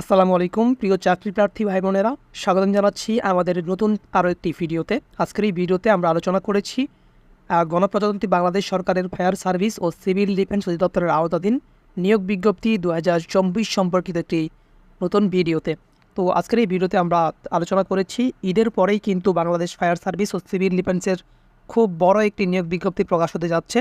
আসসালামু আলাইকুম, প্রিয় চাকরি প্রার্থী ভাই বোনেরা স্বাগতম জানাচ্ছি আমাদের নতুন আরও একটি ভিডিওতে। আজকের এই ভিডিওতে আমরা আলোচনা করেছি গণপ্রজাতন্ত্রী বাংলাদেশ সরকারের ফায়ার সার্ভিস ও সিভিল ডিফেন্স অধিদপ্তরের আওতাধীন নিয়োগ বিজ্ঞপ্তি দু হাজার চব্বিশ সম্পর্কিত একটি নতুন ভিডিওতে। তো আজকের এই ভিডিওতে আমরা আলোচনা করেছি, ঈদের পরেই কিন্তু বাংলাদেশ ফায়ার সার্ভিস ও সিভিল ডিফেন্সের খুব বড় একটি নিয়োগ বিজ্ঞপ্তি প্রকাশ হতে যাচ্ছে।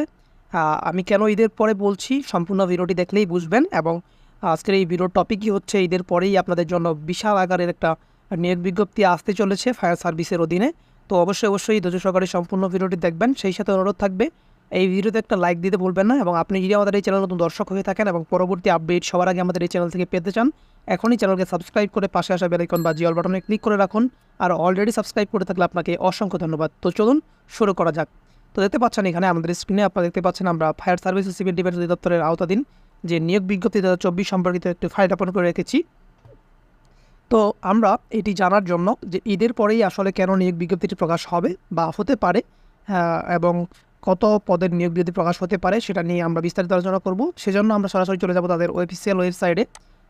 আমি কেন ঈদের পরে বলছি, সম্পূর্ণ ভিডিওটি দেখলেই বুঝবেন এবং আজকের এই ভিডিওর টপিকই হচ্ছে ঈদের পরেই আপনাদের জন্য বিশাল আকারের একটা নিয়োগ বিজ্ঞপ্তি আসতে চলেছে ফায়ার সার্ভিসের অধীনে। তো অবশ্যই অবশ্যই ধৈর্য সহকারে সম্পূর্ণ ভিডিওটি দেখবেন। সেই সাথে অনুরোধ থাকবে, এই ভিডিওতে একটা লাইক দিতে ভুলবেন না এবং আপনি যদি আমাদের এই চ্যানেল নতুন দর্শক হয়ে থাকেন এবং পরবর্তী আপডেট সবার আগে আমাদের এই চ্যানেল থেকে পেতে চান, এখনই চ্যানেলকে সাবস্ক্রাইব করে পাশে আসা বেলাইকন বা জিওল বাটনে ক্লিক করে রাখুন। আর অলরেডি সাবস্ক্রাইব করে থাকলে আপনাকে অসংখ্য ধন্যবাদ। তো চলুন শুরু করা যাক। তো দেখতে পাচ্ছেন এখানে আমাদের স্ক্রিনে আপনারা দেখতে পাচ্ছেন আমরা ফায়ার সার্ভিস সিভিল ডিফেন্স অধিদপ্তরের আওতাধীন। যে নিয়োগ বিজ্ঞপ্তি দু চব্বিশ সম্পর্কিত একটি ফাইল আপন করে রেখেছি। তো আমরা এটি জানার জন্য যে ঈদের পরেই আসলে কেন নিয়োগ বিজ্ঞপ্তিটি প্রকাশ হবে বা হতে পারে আহ, এবং কত পদের নিয়োগ বিজ্ঞপ্তি প্রকাশ হতে পারে সেটা নিয়ে আমরা বিস্তারিত আলোচনা করব। সেজন্য আমরা সরাসরি চলে যাব তাদের অফিসিয়াল ওয়েবসাইটে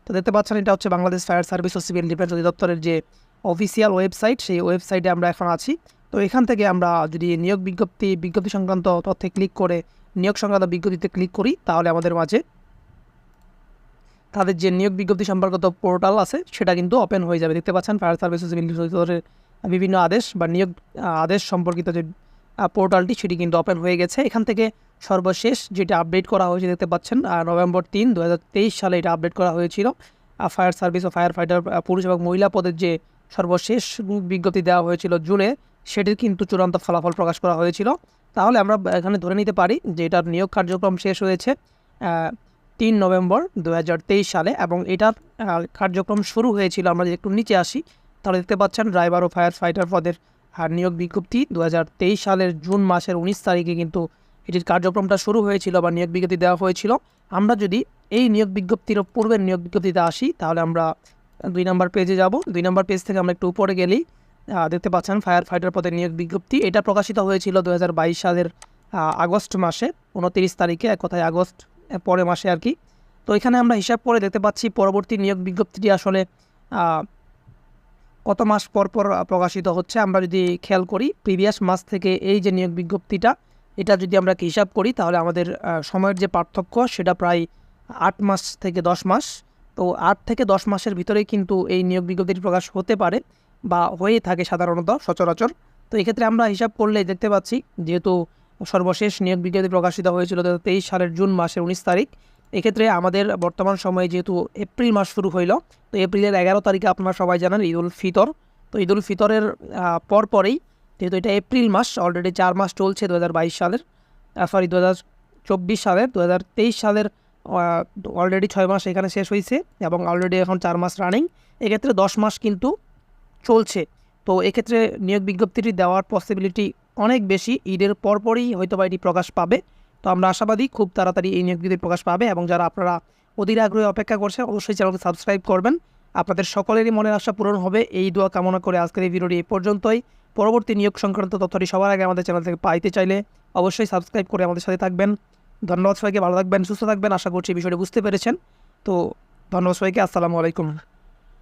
তো দেখতে পাচ্ছেন এটা হচ্ছে বাংলাদেশ ফায়ার সার্ভিস ও সিভিল ডিফেন্স অধিদপ্তরের যে অফিসিয়াল ওয়েবসাইট সেই ওয়েবসাইটে আমরা এখন আছি। তো এখান থেকে আমরা যদি নিয়োগ বিজ্ঞপ্তি বিজ্ঞপ্তি সংক্রান্ত তথ্যে ক্লিক করে নিয়োগ সংক্রান্ত বিজ্ঞপ্তিতে ক্লিক করি তাহলে আমাদের মাঝে তাদের যে নিয়োগ বিজ্ঞপ্তি সম্পর্কিত পোর্টাল আছে, সেটা কিন্তু ওপেন হয়ে যাবে। দেখতে পাচ্ছেন, ফায়ার সার্ভিস সিভিল বিভিন্ন আদেশ বা নিয়োগ আদেশ সম্পর্কিত যে পোর্টালটি, সেটি কিন্তু ওপেন হয়ে গেছে। এখান থেকে সর্বশেষ যেটা আপডেট করা হয়েছে, দেখতে পাচ্ছেন নভেম্বর তিন দু সালে এটা আপডেট করা হয়েছিল। ফায়ার সার্ভিস ও ফায়ার ফাইটার পুরুষ এবং মহিলা পদের যে সর্বশেষ বিজ্ঞপ্তি দেওয়া হয়েছিল জুনে, সেটির কিন্তু চূড়ান্ত ফলাফল প্রকাশ করা হয়েছিল। তাহলে আমরা এখানে ধরে নিতে পারি যে এটার নিয়োগ কার্যক্রম শেষ হয়েছে। তিন নভেম্বর দু হাজার তেইশ সালে এবং এটার কার্যক্রম শুরু হয়েছিল, আমরা যদি একটু নিচে আসি, তাহলে দেখতে পাচ্ছেন ড্রাইভার ও ফায়ার ফাইটার পদের নিয়োগ বিজ্ঞপ্তি দু হাজার তেইশ সালের জুন মাসের উনিশ তারিখে কিন্তু এটির কার্যক্রমটা শুরু হয়েছিল বা নিয়োগ বিজ্ঞপ্তি দেওয়া হয়েছিল। আমরা যদি এই নিয়োগ বিজ্ঞপ্তির পূর্বের নিয়োগ বিজ্ঞপ্তিতে আসি, তাহলে আমরা দুই নম্বর পেজে যাব। দুই নম্বর পেজ থেকে আমরা একটু উপরে গেলেই দেখতে পাচ্ছেন ফায়ার ফাইটার পদের নিয়োগ বিজ্ঞপ্তি। এটা প্রকাশিত হয়েছিল দু হাজার বাইশ সালের আগস্ট মাসে, উনতিরিশ তারিখে, এক কথায় আগস্ট পরের মাসে আর কি। তো এখানে আমরা হিসাব করে দেখতে পাচ্ছি পরবর্তী নিয়োগ বিজ্ঞপ্তিটি আসলে কত মাস পর পর প্রকাশিত হচ্ছে। আমরা যদি খেয়াল করি, প্রিভিয়াস মাস থেকে এই যে নিয়োগ বিজ্ঞপ্তিটা, এটা যদি আমরা হিসাব করি, তাহলে আমাদের সময়ের যে পার্থক্য, সেটা প্রায় আট মাস থেকে দশ মাস। তো আট থেকে দশ মাসের ভিতরেই কিন্তু এই নিয়োগ বিজ্ঞপ্তিটি প্রকাশ হতে পারে বা হয়ে থাকে সাধারণত সচরাচর। তো এক্ষেত্রে আমরা হিসাব করলে দেখতে পাচ্ছি, যেহেতু সর্বশেষ নিয়োগ বিজ্ঞপ্তি প্রকাশিত হয়েছিল দু সালের জুন মাসের উনিশ তারিখ। এক্ষেত্রে আমাদের বর্তমান সময়ে যেহেতু এপ্রিল মাস শুরু হইল, তো এপ্রিলের এগারো তারিখে আপনারা সবাই জানেন ঈদ উল ফিতর। তো ঈদ উল ফিতরের পরপরেই যেহেতু এটা এপ্রিল মাস অলরেডি চার মাস চলছে দু হাজার বাইশ সালের সরি দু সালের দু হাজার তেইশ সালের অলরেডি ছয় মাস এখানে শেষ হয়েছে এবং অলরেডি এখন চার মাস রানিং এক্ষেত্রে দশ মাস কিন্তু চলছে। তো এক্ষেত্রে নিয়োগ বিজ্ঞপ্তিটি দেওয়ার পসিবিলিটি অনেক বেশি, ঈদের পরপরই হয়তো বা এটি প্রকাশ পাবে। তো আমরা আশাবাদী খুব তাড়াতাড়ি এই নিয়োগ প্রকাশ পাবে এবং যারা আপনারা অধীর আগ্রহে অপেক্ষা করছেন, অবশ্যই চ্যানেলকে সাবস্ক্রাইব করবেন। আপনাদের সকলেরই মনের আশা পূরণ হবে। এই দোয়া কামনা করে আজকের এই ভিডিওটি এ পর্যন্তই। পরবর্তী নিয়োগ সংক্রান্ত তথ্যটি সবার আগে আমাদের চ্যানেল থেকে পাইতে চাইলে অবশ্যই সাবস্ক্রাইব করে আমাদের সাথে থাকবেন। ধন্যবাদ সবাইকে, ভালো থাকবেন, সুস্থ থাকবেন। আশা করছি বিষয়টি বুঝতে পেরেছেন। তো ধন্যবাদ সবাইকে, আসসালামু আলাইকুম।